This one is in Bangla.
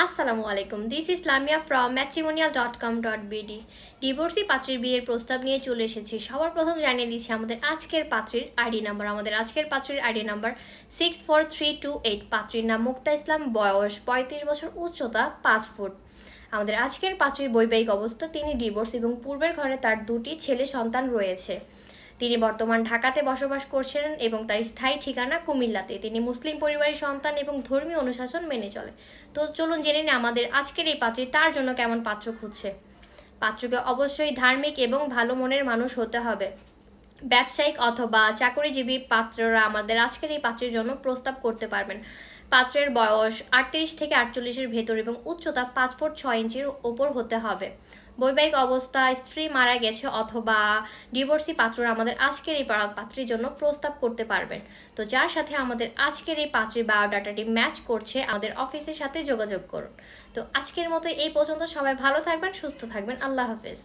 আসসালামু আলাইকুম this Islamia from matrimonial dot com dot BD divorcee পাত্রীর বিয়ের প্রস্তাব নিয়ে চলে এসেছি। সবার প্রথম জানিয়ে দিচ্ছি আমাদের আজকের পাত্রীর আইডি নাম্বার। আমাদের আজকের পাত্রীর ID number six four three two eight পাত্রীর নাম মুক্তা ইসলাম, বয়স পঁয়ত্রিশ বছর, উচ্চতা পাঁচ ফুট। আমাদের আজকের পাত্রীর বৈবাহিক অবস্থা, তিনি ডিভোর্স এবং পূর্বের ঘরে তার দুটি ছেলে সন্তান রয়েছে। তিনি বর্তমান ঢাকাতে বসবাস করছেন এবং তার স্থায়ী ঠিকানা কুমিল্লাতে। তিনি মুসলিম পরিবারের সন্তান এবং ধর্মীয় অনুশাসন মেনে চলে তো চলুন জেনে নিই আমাদের আজকের এই পাত্রী তার জন্য কেমন পাত্র খুঁজছে। পাত্রকে অবশ্যই ধার্মিক এবং ভালো মনের মানুষ হতে হবে। ব্যবসায়িক অথবা চাকরিজীবী পাত্ররা আমাদের আজকের এই পাত্রের জন্য প্রস্তাব করতে পারবেন। পাত্রের বয়স আটত্রিশ থেকে আটচল্লিশের ভেতর এবং উচ্চতা পাঁচ ফুট ছয় ইঞ্চির ওপর হতে হবে। বৈবাহিক অবস্থা, স্ত্রী মারা গেছে অথবা ডিভোর্সি পাত্ররা আমাদের আজকের এই পাত্রীর জন্য প্রস্তাব করতে পারবেন। তো যার সাথে আমাদের আজকের এই পাত্রীর বায়োডাটাটি ম্যাচ করছে, আমাদের অফিসের সাথে যোগাযোগ করুন। তো আজকের মতো এই পর্যন্ত সবাই ভালো থাকবেন, সুস্থ থাকবেন। আল্লাহ হাফেজ।